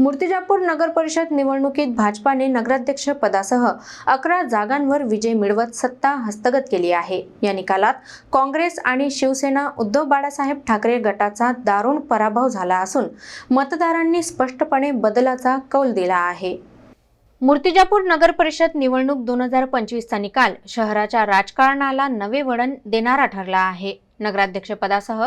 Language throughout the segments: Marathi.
मूर्तिजापूर नगर परिषद निवडणुकीत भाजपाने नगराध्यक्ष पदासह अकरा जागांवर विजय मिळवत सत्ता हस्तगत केली आहे. या निकालात काँग्रेस आणि शिवसेना उद्धव बाळासाहेब ठाकरे गटाचा दारुण पराभव झाला असून मतदारांनी स्पष्टपणे बदलाचा कौल दिला आहे. मूर्तिजापूर नगर परिषद निवडणूक दोन हजार पंचवीसचा निकाल शहराच्या राजकारणाला नवे वळण देणारा ठरला आहे. नगराध्यक्षपदासह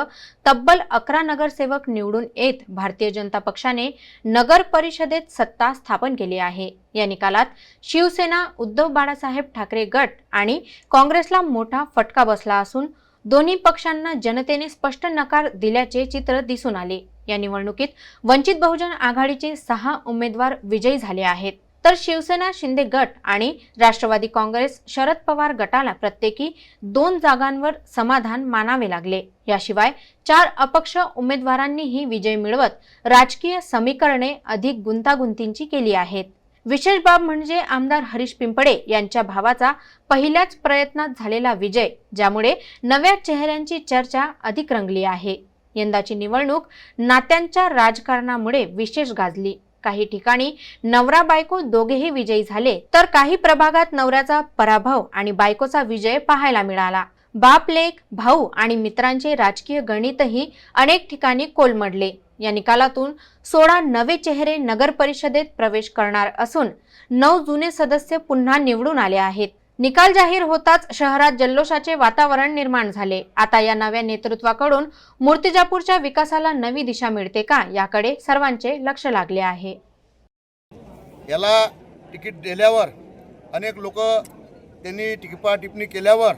तब्बल अकरा नगरसेवक निवडून येत भारतीय जनता पक्षाने नगर परिषदेत सत्ता स्थापन केली आहे. या निकालात शिवसेना उद्धव बाळासाहेब ठाकरे गट आणि काँग्रेसला मोठा फटका बसला असून दोन्ही पक्षांना जनतेने स्पष्ट नकार दिल्याचे चित्र दिसून आले. या निवडणुकीत वंचित बहुजन आघाडीचे सहा उमेदवार विजयी झाले आहेत. तर शिवसेना शिंदे गट आणि राष्ट्रवादी काँग्रेस शरद पवार गटाला प्रत्येकी दोन जागांवर समाधान मानावे लागले. याशिवाय चार अपक्ष उमेदवारांनीही विजय मिळवत राजकीय समीकरणे अधिक गुंतागुंतींची केली आहेत. विशेष बाब म्हणजे आमदार हरीश पिंपळे यांच्या भावाचा पहिल्याच प्रयत्नात झालेला विजय ज्यामुळे नव्या चेहऱ्यांची चर्चा अधिक रंगली आहे. यंदाची निवडणूक नात्यांच्या राजकारणामुळे विशेष गाजली. काही ठिकाणी नवरा बायको दोघेही विजयी झाले तर काही प्रभागात नवऱ्याचा पराभव आणि बायकोचा विजय पाहायला मिळाला. बाप लेख भाऊ आणि मित्रांचे राजकीय गणितही अनेक ठिकाणी कोलमडले. या निकालातून सोळा नवे चेहरे नगर परिषदेत प्रवेश करणार असून नऊ जुने सदस्य पुन्हा निवडून आले आहेत. निकाल जाहीर होताच शहरात जल्लोषाचे वातावरण निर्माण झाले. आता या नव्या नेतृत्वाकडून मूर्तिजापूरच्या विकासाला नवी दिशा मिळते का याकडे सर्वांचे लक्ष लागले आहे. याला तिकीट दिल्यावर अनेक लोक त्यांनी टिकपा टिप्पणी केल्यावर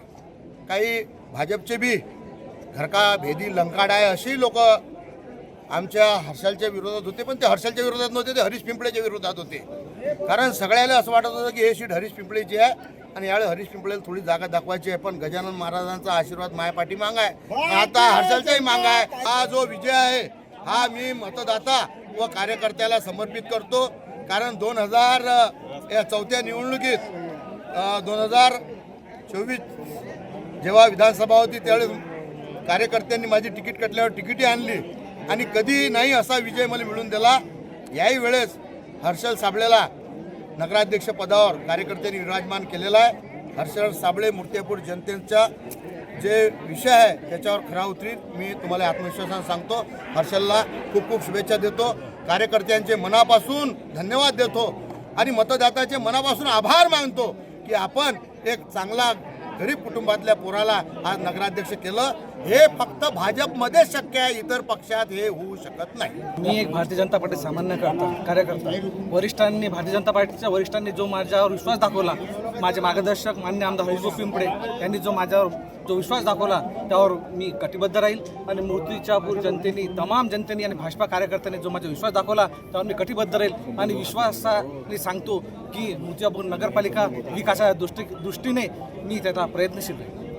काही भाजपचे बी घरका भेदी लंकाडाय अशी लोक आमच्या हर्षलच्या विरोधात होते पण ते हर्षलच्या विरोधात नव्हते ते हरीश पिंपळेच्या विरोधात होते. कारण सगळ्याला असं वाटत होतं की हे सीट हरीश पिंपळेची आहे आणि यावेळी हरीश पिंपळेला थोडी जागा दाखवायची आहे पण गजानन महाराजांचा आशीर्वाद मायापाठी मांग आहे. आता हर्षलचाही मांग आहे. हा जो विजय आहे हा मी मतदाता व कार्यकर्त्याला समर्पित करतो. कारण दोन हजार या चौथ्या निवडणुकीत दोन हजार चोवीस जेव्हा विधानसभा होती त्यावेळेस कार्यकर्त्यांनी माझी तिकीट कटल्यावर तिकीटही आणली. आणि कधी नाही असा विजय मला मिळून दिला याही वेळेस हर्षल साबळेला नगराध्यक्ष पदावर कार्यकर्त्यांनी विराजमान केलेला आहे. हर्षल साबळे मूर्तिपूर जनतेचा जे विषय आहे त्याच्यावर खरा उतरीत मी तुम्हाला आत्मविश्वासानं सांगतो हर्षलला खूप खूप शुभेच्छा देतो. कार्यकर्त्यांचे मनापासून धन्यवाद देतो. आणि मतदात्याचे मनापासून आभार मानतो की आपण एक चांगला गरीब कुटुंबातल्या पोराला आज नगराध्यक्ष केलं हे फक्त भाजपमध्ये शक्य आहे इतर पक्षात हे होऊ शकत नाही. मी एक भारतीय जनता पार्टी सामान्य करता कार्यकर्ता. वरिष्ठांनी भारतीय जनता पार्टीच्या वरिष्ठांनी जो माझ्यावर विश्वास दाखवला माझे मार्गदर्शक मान्य आमदार हरिजो पिंपळे यांनी जो माझ्यावर जो विश्वास दाखवला त्यावर मी कटिबद्ध राहील आणि मूर्तीच्यापूर जनतेने तमाम जनतेने आणि भाजपा कार्यकर्त्यांनी जो माझा विश्वास दाखवला त्यावर मी कटिबद्ध राहील. आणि विश्वासाने सांगतो की मूर्तिजापूर नगरपालिका विकासाच्या दृष्टी दृष्टीने मी त्याचा प्रयत्नशील राहील.